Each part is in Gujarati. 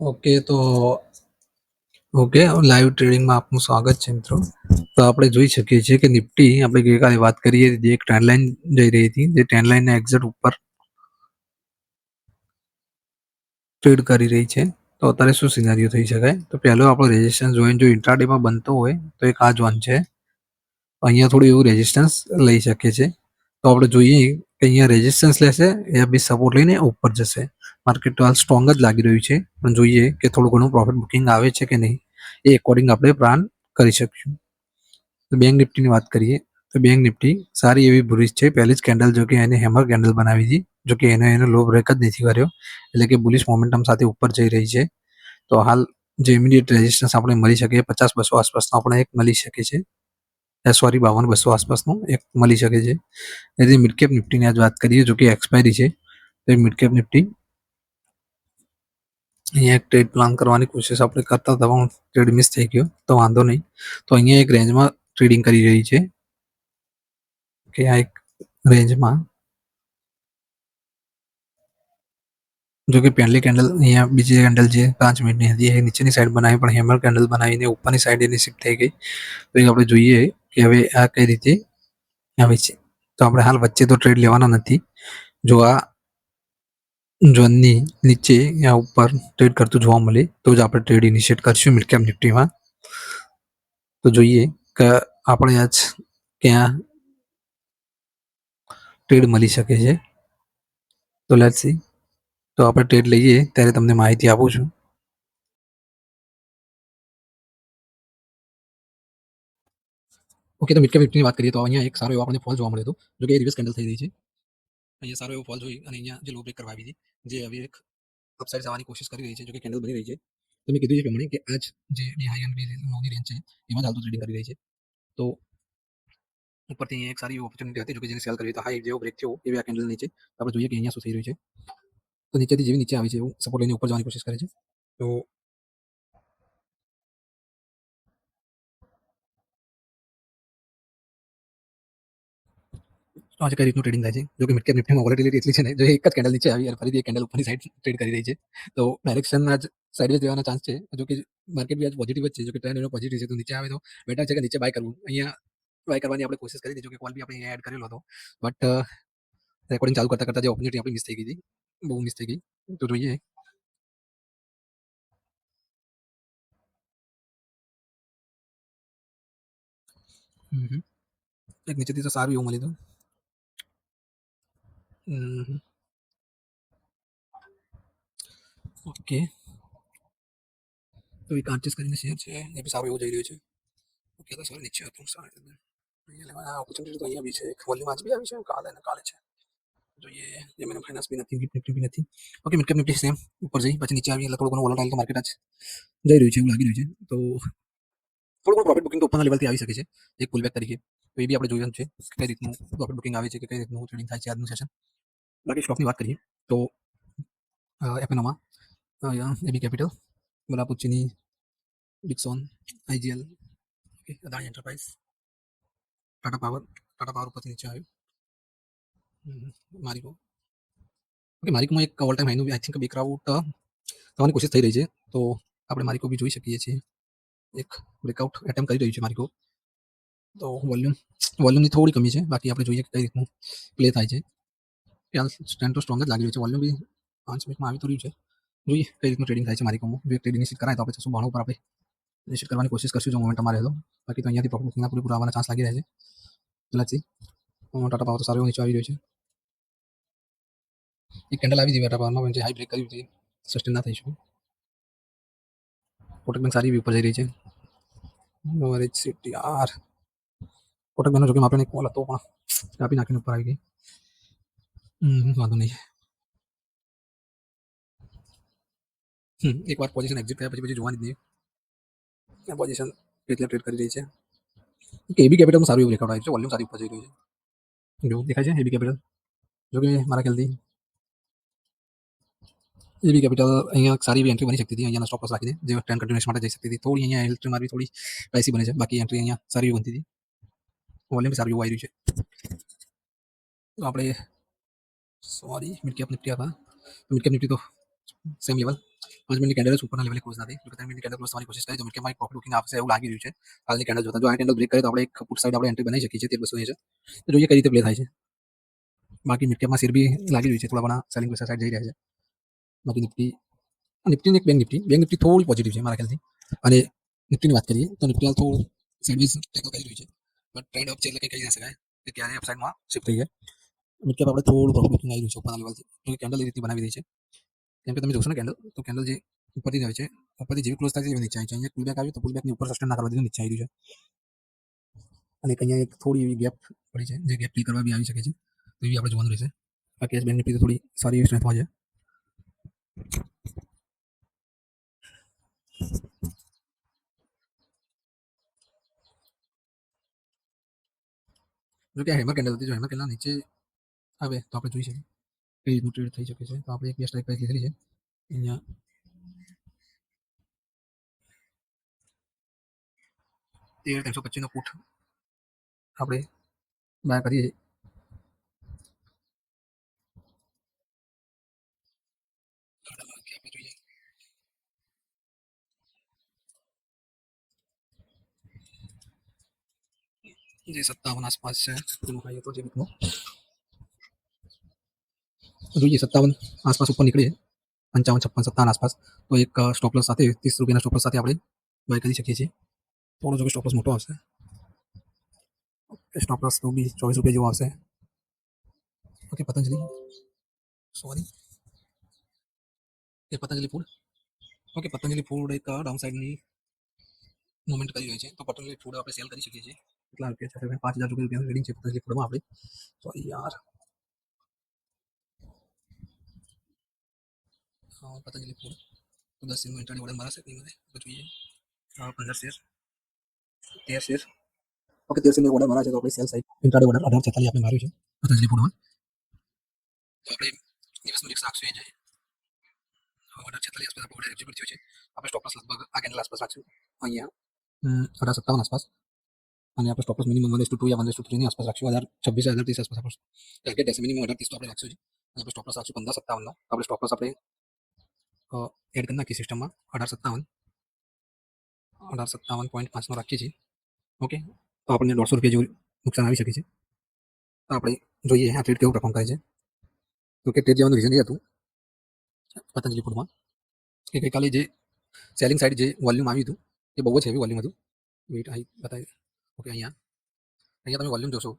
ઓકે, તો ઓકે લાઈવ ટ્રેડિંગમાં આપનું સ્વાગત છે મિત્રો. તો આપણે જોઈ શકીએ છીએ કે નિફ્ટી, આપણે ગઈકાલે વાત કરીએ જે એક ટ્રેન્ડ લાઈન જઈ રહી હતી, જે ટ્રેન્ડ લાઈનના એક્ઝેટ ઉપર ટ્રેડ કરી રહી છે. તો અત્યારે શું સિનારીઓ થઈ શકાય? તો પહેલો આપણો રેઝિસ્ટન્સ જોઈને જો ઇન્ટ્રાડેમાં બનતો હોય, તો એક આ વન છે. અહીંયા થોડું એવું રેઝિસ્ટન્સ લઈ શકે છે. તો આપણે જોઈએ કે અહીંયા રેઝિસ્ટન્સ લેશે, એ બી સપોર્ટ લઈને ઉપર જશે. માર્કેટ તો હાલ સ્ટ્રોંગ જ લાગી રહ્યું છે. પણ જોઈએ કે થોડું ઘણું પ્રોફિટ બુકિંગ આવે છે કે નહીં, એ એકોર્ડિંગ આપણે પ્લાન કરી શકીશું. તો બેંક નિફ્ટીની વાત કરીએ, તો બેંક નિફ્ટી સારી એવી બુલિશ છે. પહેલી જ કેન્ડલ જો કે એને હેમર કેન્ડલ બનાવી હતી, જો કે એને એનો લો બ્રેક જ નથી કર્યો, એટલે કે બુલિશ મોમેન્ટમ સાથે ઉપર જઈ રહી છે. તો હાલ જે ઇમિડિયેટ રેઝિસ્ટન્સ આપણે મળી શકે, પચાસ બસો આસપાસનો આપણે એક મળી શકે છે. સોરી બાવન બસો આસપાસનું એક મળી શકે છે. એટલે રીતે મિડકેપ નિફ્ટીની આજ વાત કરીએ, જો કે એક્સપાયરી છે, તો એ મિડકેપ નિફ્ટી અહીંયા એક ટ્રેડ પ્લાન કરવાની કોશિશ આપણે કરતા હતા, પણ ટ્રેડ મિસ થઈ ગયો, તો વાંધો નહીં. તો અહીંયા એક રેન્જમાં ટ્રેડિંગ કરી રહી છે. કે આ એક રેન્જમાં જો કે પહેલી કેન્ડલ અહીંયા બીજી કેન્ડલ જે પાંચ મિનિટની હતી, એ નીચેની સાઈડ બનાવી, પણ હેમર કેન્ડલ બનાવીને ઉપરની સાઈડ એની શિફ્ટ થઈ ગઈ. તો એ આપણે જોઈએ કે હવે આ કઈ રીતે આવે છે. તો આપણે હાલ વચ્ચે તો ટ્રેડ લેવાના નથી. જો આ ઝોનની નીચે યા ઉપર ટ્રેડ કરતું જોવા મળે, તો જ આપણે ટ્રેડ ઇનિશિયેટ કરશું મિડ કેપ નિફ્ટીમાં. તો જોઈએ કે આપણે આજ ક્યાં ટ્રેડ મળી શકે છે. તો લેટ સી તો આપણે ટ્રેડ લઈએ, ત્યારે તમને માહિતી આપું છું. ઓકે તો મિડકેપ નિફ્ટીની વાત કરીએ તો અહીંયા એક સારો એવો આપણને ફોલ જોવા મળ્યો હતો જો કે રિવર્સ કેન્ડલ થઈ રહી છે. અહીંયા સારો એવો ફોલ જોઈ અને અહીંયા જે લો બ્રેક કરવા આવી હતી જે હવે એક અપસાઇડ જવાની કોશિશ કરી રહી છે જો કે કેન્ડલ બની રહી છે તો મેં કીધું છે પ્રમાણે કે આજ જે બી હાઈ અને બી લોની રેન્જ છે એમાં જ હાલ તો ટ્રેડિંગ કરી રહી છે તો ઉપરથી અહીંયા એક સારી ઓપોર્ચ્યુનિટી હતી જો કે જેને સેલ કરવી તો હાઈ જેવો બ્રેક થયો એવી આ કેન્ડલ નીચે તો આપણે જોઈએ કે અહીંયા શું થઈ રહ્યું છે તો નીચેથી જેવી નીચે આવી છે એવું સપોર્ટ લઈને ઉપર જવાની કોશિશ કરે છે તો તો આજે કઈ રીતનું ટ્રેડિંગ થાય છે? જો કે મિડ કેપ નિફ્ટીમાં વોલેટિલિટી એટલી છે ને, જો એક જ કેન્ડલ નીચે આવી અને ફરીથી એક કેન્ડલ ઉપરની સાઈડ ટ્રેડ કરી રહી છે. તો ડાયરેક્શન આજ સાઈડવેઝ જવાના ચાન્સ છે. જો કે માર્કેટ બી આજ પોઝિટિવ જ છે. જો કે ટ્રેન્ડ એનો પોઝિટિવ છે, તો નીચે આવે તો બેટર છે કે નીચે બાય કરવું? અહીંયા બાય કરવાની આપણે કોશિશ કરી હતી જો કે કોલ બી આપણે અહીંયા એડ કરેલો હતો. બટ રેકોર્ડિંગ ચાલુ કરતા કરતા જે ઓપોર્ચ્યુનિટી આપણી મિસ થઈ ગઈ હતી, બહુ મિસ થઈ ગઈ. તો જોઈએ. હમ હમ. એક નીચેથી તો સારું એવું મળ્યું હતું ઓકે તો એક આર્ટિસ્ટ કરીને શેર છે એ બી સારું એવું જઈ રહ્યું છે ઓકે તો સારું નીચે હતું સારું અહીંયા લેવા આ ઓપોર્ચ્યુનિટી તો અહીંયા બી છે એક વોલ્યુમ આજ બી આવી છે કાલે ને કાલે છે જોઈએ જે મને ફાઇનાન્સ બી નથી ગિફ્ટ નિફ્ટી બી નથી okay mid cap nifty same ઉપર જઈ પછી નીચે આવી એટલે થોડું ઘણું વોલેટાઇલ તો માર્કેટ આજ જઈ રહ્યું છે એવું લાગી રહ્યું છે તો થોડું ઘણું પ્રોફિટ બુકિંગ તો ઉપરના લેવલથી આવી શકે છે એક પુલબેક તરીકે તો એ બી આપણે જોયું છે કે કઈ રીતનું પ્રોફિટ બુકિંગ આવે છે કે કઈ રીતનું ટ્રેડિંગ થાય છે આજનું સેશન બાકી સ્ટોકની વાત કરીએ તો એપેનોમાં AB capital બલાપુચ્ચીની Dixon IGL okay Adani enterprise Tata power Tata power ઉપરથી નીચે આવ્યું હમ, મારિકો ઓકે મારિકોમાં એક ઓલ ટાઈમ હાઈનું આઈ થિંક બ્રેકઆઉટ થવાની કોશિશ થઈ રહી છે તો આપણે મારિકો બી જોઈ શકીએ છીએ એક બ્રેકઆઉટ એટેમ્પ કરી રહ્યું છે મારિકો તો વોલ્યુમ વોલ્યુમની થોડી કમી છે બાકી આપણે જોઈએ કે કઈ રીતનું પ્લે થાય છે ખ્યાલ સ્ટેન્ડ તો સ્ટ્રોંગ જ લાગી રહ્યું છે. વોલ્યુમ બી પાંચ મિનિટમાં આવી તો રહ્યું છે. જોઈએ કઈ રીતનું ટ્રેડિંગ થાય છે મારિકોમાં જો ટ્રેડિંગ નિશ્ચિત કરાય તો આપણે છસો બાણું પર આપણે નિશ્ચિત કરવાની કોશિશ કરશું જો મોમેન્ટ અમારે તો બાકી તો અહીંયાથી પ્રોફિટ બુકિંગના પૂરેપૂરા આવવાના ચાન્સ લાગી રહ્યા છે. લચ્છી ટાટા પાવર તો સારો નીચે આવી રહ્યો છે. એક કેન્ડલ આવી હતી ટાટા પાવરમાં જે હાઈ બ્રેક કર્યું હતી સસ્ટેન ના થઈ શકે કોટક બેંક સારી એવી ઉપર જઈ રહી છે. સિટી કોટક બેંકનો જોકે આપણે કોલ હતો પણ. કાપી નાખીને ઉપર આવી ગઈ. હમ, વાંધો નહીં હમ, એકવાર પોઝિશન એક્ઝિટ થયા પછી પછી જોવાની જ નહીં પોઝિશન એટલે ટ્રેડ કરી રહી છે એબી કેપિટલમાં સારું એવું રેકોર્ડ આવ્યું છે વોલ્યુમ સારી ઉપર જઈ રહ્યું છે જો દેખાય છે એબી કેપિટલ જો કે મારા ખ્યાલથી એબી કેપિટલ અહીંયા સારી એવી એન્ટ્રી બની શકતી હતી અહીંયા સ્ટોપ લોસ રાખીને જે ટ્રેન્ડ કન્ટિન્યુએશન માટે જઈ શકતી હતી થોડી અહીંયા એન્ટ્રી મારવી થોડી પ્રાઇસી બને છે બાકી એન્ટ્રી અહીંયા સારી એવી બનતી હતી વોલ્યુમ સારું એવું આવી રહ્યું છે તો આપણે સોરી મિડ કેપ નિફ્ટી હતા મિડ કેપ નિફ્ટી તો સેમ લેવલ પાંચ મિનિટ કેન્ડલ ઉપરના લેવલે ક્લોઝ નથી જો ત્રણ મિનિટ કેન્ડલ ક્લોઝ થવાની કોશિશ કરી તો મિડકે માં એક પ્રોફિટ બુકિંગ આવશે એવું લાગી રહ્યું છે હાલની કેન્ડલ જોતા જો આ કેન્ડલ બ્રેક કરે તો આપણે એક ફૂટ સાઈડ આપણે એન્ટ્રી બનાવી શકીએ છીએ તે બસો છે તો જોઈએ કઈ રીતે પ્લે થાય છે બાકી મિડકેપમાં સિર બી લાગી રહ્યું છે થોડા ઘણા સેલિંગ પ્રેશર સાઈડ જઈ રહ્યા છે બાકી નિફ્ટી નિફ્ટીની એક બેંક નિફ્ટી બેંક નિફ્ટી થોડી પોઝિટિવ છે મારા ખ્યાલથી અને નિફ્ટીની વાત કરીએ તો નિફ્ટી થોડું સાઇડવેઝ ટેકલ કરી રહ્યું છે બટ ટ્રેન્ડ અપ છે એટલે કંઈ કહી ના શકાય કે ક્યારે અપસાઇડમાં શિફ્ટ થઈ જાય મિડકેપ આપણે થોડું ઘણું બુકિંગ આવી રહ્યું છે ઉપરના લેવલથી જો કેન્ડલ એ રીતે બનાવી દે છે. કેમ કે તમે જોશો ને કેન્ડલ તો કેન્ડલ જે ઉપરથી જાય છે, ઉપરથી જેવી ક્લોઝ થાય છે, એવી નીચે આવી છે. અહીંયા પુલબેક આવ્યું, તો પુલબેકની ઉપર સસ્ટેન ના કરવા દીધું નીચે આવી રહ્યું છે. અને અહીંયા એક થોડી એવી ગેપ પડી છે, જે ગેપ ક્લિક કરવા બી આવી શકે છે. તો એવી આપણે જોવાનું રહેશે. આ કેસ બેંક નિફ્ટી થોડી સારી એવી સ્ટ્રેન્થમાં છે. જો કે હેમર કેન્ડલ હતી, જો હેમર કેન્ડલ નીચે આવે તો આપણે જોઈ શકીએ. કઈ રીતનું ટ્રેડ થઈ શકે છે. તો આપણે એક બે સ્ટ્રાઇક પ્રાઇસ લીધેલી છે. અહીંયા તેર ત્રણસો પચીસનો પુટ આપણે બાય કરીએ જે સત્તાવન આસપાસ છે, તેનું ખાઈએ તો જે રીતનું જોઈએ સત્તાવન આસપાસ ઉપર નીકળીએ પંચાવન છપ્પન સત્તાવન આસપાસ તો એક સ્ટોપ લોસ સાથે ત્રીસ રૂપિયાના સ્ટોપ લોસ સાથે આપણે બાય કરી શકીએ છીએ થોડો જો કે સ્ટોપ લોસ મોટો આવશે સ્ટોપ લોસ તો બી ચોવીસ રૂપિયા જેવો આવશે ઓકે પતંજલિ સોરી એ Patanjali food okay Patanjali food એક ડાઉન સાઈડની મુવમેન્ટ કરી રહી છે તો પતંજલિ ફૂડ આપણે સેલ કરી શકીએ છીએ કેટલા રૂપિયા છે પાંચ હજાર રૂપિયાનું રીડિંગ છે પતંજલિ ફૂડમાં આપણે સોરી યાર પતંજલિ ફૂડ તો દસ દિનનું ઇન્ટરનેટ ઓર્ડર મારા સેટિંગ મને? જોઈએ. હા, પંદર શેર. તેર શેર. ઓકે તેર શેરનો ઓર્ડર મારા છે તો આપણે સેલ સાઈડ ઇન્ટરનેટ ઓર્ડર અઢાર છેતાલીસ આપણે માર્યું છે. પતંજલિ ફૂડમાં તો આપણે દિવસનું એક સાક્ષી એ જાય ઓર્ડર છેતાલીસ આસપાસ આપણે ઓર્ડર એક્ઝિક્યુટ થયો છે. આપણે સ્ટોપ લોસ લગભગ આ કેન્ડલ આસપાસ રાખશું. અહીંયા. અઢાર સત્તાવન આસપાસ. અને આપણે stop loss minimum one two two યા વન ટુ થ્રીની આસપાસ રાખશું. હજાર છવ્વીસ હજાર ત્રીસ આસપાસ આપણે. ટાર્ગેટ મિનિમમ અઢાર ત્રીસ તો આપણે રાખશું છે આપણે સ્ટોપ લોસ રાખશું પંદર સત્તાવનનો. આપણે સ્ટોપ લોસ આપણે એડ કરી નાખીએ સિસ્ટમમાં અઢાર સત્તાવન અઢાર સત્તાવન પોઈન્ટ પાંચનો રાખીએ છીએ. ઓકે? તો આપણને દોઢસો રૂપિયા જેવું નુકસાન આવી શકે છે. તો આપણે જોઈએ આ ટ્રેડ કેવું પરફોર્મ કરે છે. તો કે ટ્રેડ જવાનું રીઝન એ હતું, પતંજલિ ફૂડમાં કે ગઈકાલે જે સેલિંગ સાઇડ જે વોલ્યુમ આવ્યું હતું, એ બહુ જ હેવી વોલ્યુમ હતું. વેઇટ અહીં બતાવી ઓકે, અહીંયા. અહીંયા તમે વોલ્યુમ જોશો.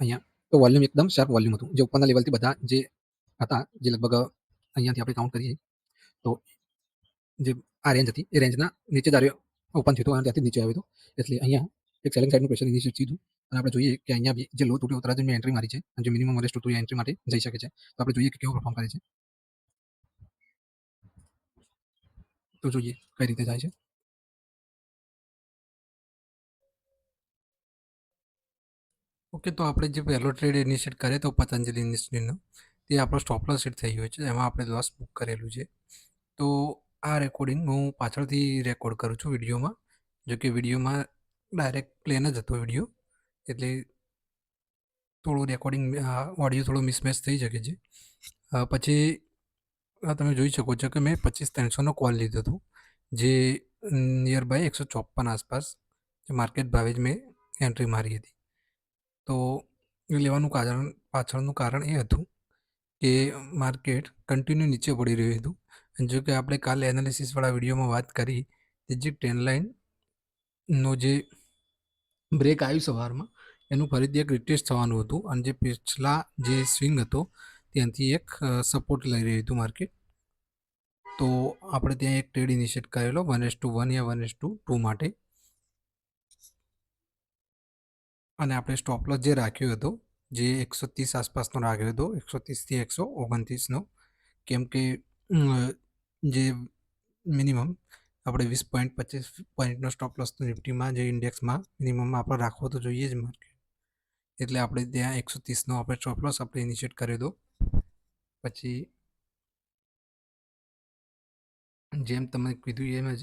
અહીંયા. તો વોલ્યુમ એકદમ શાર્પ વોલ્યુમ હતું. જે ઉપરના લેવલથી બધા જે હતા, જે લગભગ અહીંયાથી આપણે કાઉન્ટ કરીએ તો જે આ રેન્જ હતી, એ રેન્જના નીચે દાર્યો ઓપન થયું હતું અને ત્યાંથી નીચે આવ્યું હતું. એટલે અહીંયા એક સેલિંગ સાઈડનું પ્રેશર નીચે સીધું અને આપણે જોઈએ કે અહીંયા બી જે લો તૂટ્યો તરત જ મેં એન્ટ્રી મારી છે, અને જે મિનિમમ વરેસ્ટ તૂટ્યું એન્ટ્રી માટે જઈ શકે છે. તો આપણે જોઈએ કે કેવું પરફોર્મ કરે છે. તો જોઈએ કઈ રીતે જાય છે. ઓકે, તો આપણે જે પહેલો ટ્રેડ ઇનિશિયેટ કરે તો પતંજલિ ઇન્ડસ્ટ્રીનો તે આપણો સ્ટોપ લોસ સેટ થઈ ગયો છે. એમાં આપણે લોસ બુક કરેલું છે. તો આ રેકોર્ડિંગ હું પાછળથી રેકોર્ડ કરું છું વિડીયોમાં, જો કે વિડીયોમાં ડાયરેક્ટ પ્લેન જ હતો વીડિયો. એટલે થોડું રેકોર્ડિંગ ઓડિયો થોડો મિસમેચ થઈ શકે છે. પછી આ તમે જોઈ શકો છો કે મેં પચીસ ત્રણસોનો કોલ લીધો હતો, જે નિયર બાય એકસો ચોપન આસપાસ માર્કેટ ભાવે જ મેં એન્ટ્રી મારી હતી. તો એ લેવાનું કારણ, પાછળનું કારણ એ હતું કે માર્કેટ કન્ટિન્યુ નીચે પડી રહ્યું હતું. જો કે આપણે કાલે એનાલિસિસવાળા વિડીયોમાં વાત કરી તે જે ટ્રેનલાઇનનો જે બ્રેક આવ્યું સવારમાં, એનું ફરીથી એક રિટેસ્ટ થવાનું હતું. અને જે પાછલા જે સ્વિંગ હતો, ત્યાંથી એક સપોર્ટ લઈ રહ્યું હતું માર્કેટ તો આપણે ત્યાં એક ટ્રેડ ઇનિશિયેટ કરેલો વન એસ ટુ વન યા વન એસ ટુ ટુ માટે. અને આપણે સ્ટોપલોસ જે રાખ્યો હતો જે એકસો ત્રીસ આસપાસનો રાખ્યો હતો, એકસો ત્રીસથી એકસો ઓગણત્રીસનો. કેમ કે જે મિનિમમ આપણે વીસ પોઈન્ટ પચીસ પોઈન્ટનો સ્ટોપ લોસ નિફ્ટીમાં જે ઇન્ડેક્સમાં મિનિમમ આપણે રાખવો તો જોઈએ જ માર્કેટ એટલે આપણે ત્યાં એકસો ત્રીસનો આપણે સ્ટોપ લોસ આપણે ઇનિશિયેટ કર્યો દો પછી જેમ તમે કીધું એમ જ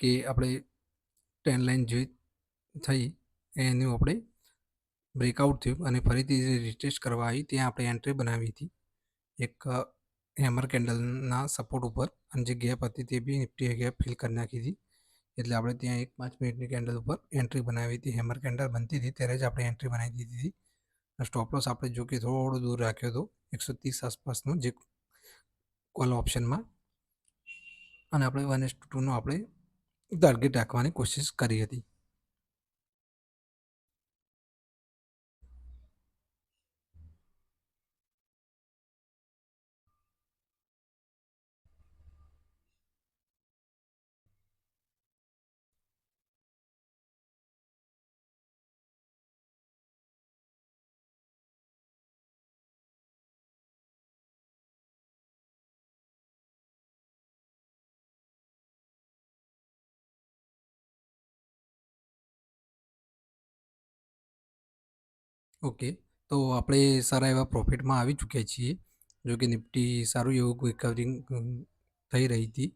કે આપણે ટ્રેન લાઈન જોઈ થઈ એનું આપણે બ્રેકઆઉટ થયું અને ફરીથી જે રિટેસ્ટ કરવા આવી ત્યાં આપણે એન્ટ્રી બનાવી હતી. એક હેમર કેન્ડલના સપોર્ટ ઉપર અને જે ગેપ હતી તે બી નિફ્ટીએ ગેપ ફિલ કરી નાખી હતી. એટલે આપણે ત્યાં એક પાંચ મિનિટની કેન્ડલ ઉપર એન્ટ્રી બનાવી હતી. હેમર કેન્ડલ બનતી હતી ત્યારે જ આપણે એન્ટ્રી બનાવી દીધી હતી. સ્ટોપ લોસ આપણે જો કે થોડો દૂર રાખ્યો હતો, એકસો ત્રીસ આસપાસનો જે કોલ ઓપ્શનમાં અને આપણે વન એસ ટુનો આપણે ટાર્ગેટ રાખવાની કોશિશ કરી હતી. ઓકે. તો આપણે સારા એવા પ્રોફિટમાં આવી ચૂક્યા છીએ. જો કે નિફ્ટી સારું એવું રિકવરિંગ થઈ રહી હતી.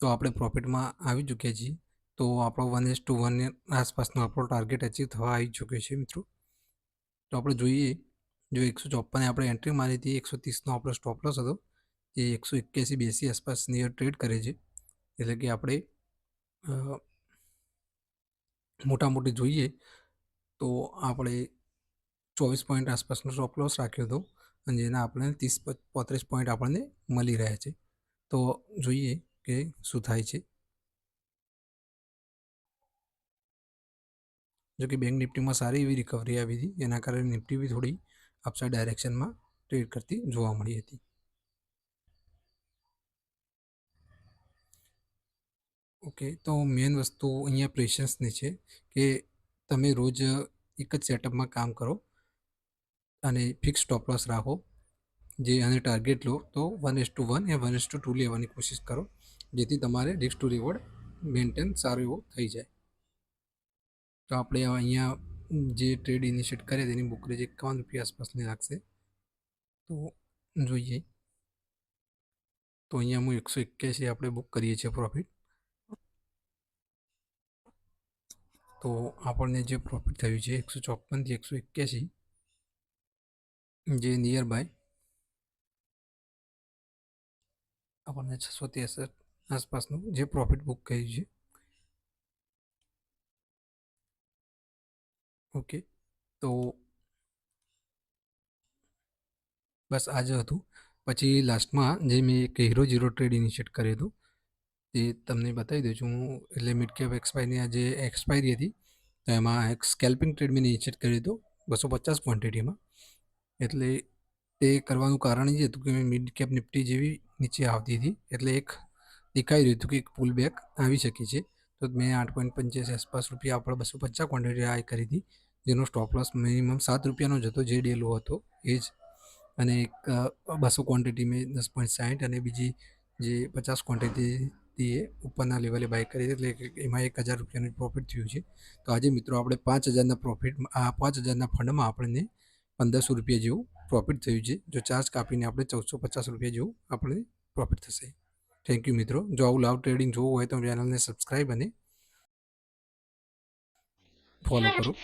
તો આપણે પ્રોફિટમાં આવી ચૂક્યા છીએ. તો આપણો વન એસ ટુ વન આસપાસનો આપણો ટાર્ગેટ અચીવ થવા આવી ચૂક્યો છે મિત્રો. તો આપણે જોઈએ, જો એકસો ચોપ્પને આપણે એન્ટ્રી મારી હતી, એકસો ત્રીસનો આપણો સ્ટોપ લોસ હતો, એ એકસો એક્યાસી બેસી આસપાસ નિયર ટ્રેડ કરે છે. એટલે કે આપણે મોટા મોટી જોઈએ, તો આપણે ચોવીસ પોઈન્ટ આસપાસનો સ્ટોપ લોસ રાખ્યો હતો અને જેના આપણને ત્રીસ પોત્રીસ પોઈન્ટ આપણને મળી રહ્યા છે. તો જોઈએ કે શું થાય છે. જો કે બેંક નિફ્ટીમાં સારી એવી રિકવરી આવી હતી એના કારણે નિફ્ટી બી થોડી અપસાઇડ ડાયરેક્શનમાં ટ્રેડ કરતી જોવા મળી હતી. ઓકે તો મેઇન વસ્તુ અહીંયા પ્રેશન્સની છે કે તમે રોજ એક જ સેટઅપમાં કામ કરો અને ફિક્સ સ્ટોપ લોસ રાખો. જે અને ટાર્ગેટ લો, તો વન એસ ટુ વન યા વન એસ ટુ ટુ લેવાની કોશિશ કરો. જેથી તમારે રિસ્ક ટુ રિવોર્ડ મેન્ટેન સારો એવો થઈ જાય. તો આપણે અહીંયા જે ટ્રેડ ઇનિશિએટ કરે તેની બુકરેજ એકાવન રૂપિયા આસપાસની લાગશે તો જોઈએ. તો અહીંયા હું એકસો એક્યાસી આપણે બુક કરીએ છીએ પ્રોફિટ તો આપણને જે પ્રોફિટ થયું છે, એકસો ચોપનથી એકસો એક્યાસી જે નિયર બાય આપણને છસો ત્રેસઠ આસપાસનું જે પ્રોફિટ બુક કહ્યું છે. ઓકે તો બસ આજે હતું. પછી લાસ્ટમાં જે મેં એક હીરો જીરો ટ્રેડ ઇનિશિએટ કર્યું હતું, તે તમને બતાવી દઉં છું. હું એટલે મિડ કેપ એક્સપાયરની જે એક્સપાયરી હતી, તો એમાં એક સ્કેલ્પિંગ ટ્રેડ મેં ઇનિશિએટ કર્યું હતું. બસો પચાસ ક્વોન્ટિટીમાં એટલે તે કરવાનું કારણ એ હતું કે મિડ કેપ નિફ્ટી જેવી નીચે આવતી હતી. એટલે એક દેખાઈ રહ્યું હતું કે એક પુલ બેક આવી શકે છે. તો મેં આઠ પોઈન્ટ પંચ્યાસી આસપાસ રૂપિયા આપણે બસો પચાસ ક્વોન્ટિટી હાઈ કરી હતી. જેનો સ્ટોપ લોસ મિનિમમ સાત રૂપિયાનો જ હતો, જે ડેલો હતો, એ જ. અને એક બસો ક્વોન્ટિટી મેં દસ પોઈન્ટ સાઠ અને બીજી જે પચાસ ક્વોન્ટિટી એ ઉપરના લેવલે બાય કરી એટલે એમાં એક હજાર રૂપિયાનું પ્રોફિટ થયું છે. તો આજે મિત્રો આપણે પાંચ હજારના પ્રોફિટ આ પાંચ હજારના ફંડમાં આપણને પંદરસો રૂપિયા જેવું પ્રોફિટ થયું છે. જો ચાર્જ કાપીને આપણે ચૌદસો પચાસ રૂપિયા જેવું આપણે પ્રોફિટ થશે. થેન્ક યુ મિત્રો. જો આવું લાવ ટ્રેડિંગ જોવું હોય તો ચેનલને સબસ્ક્રાઈબ અને ફોલો કરો.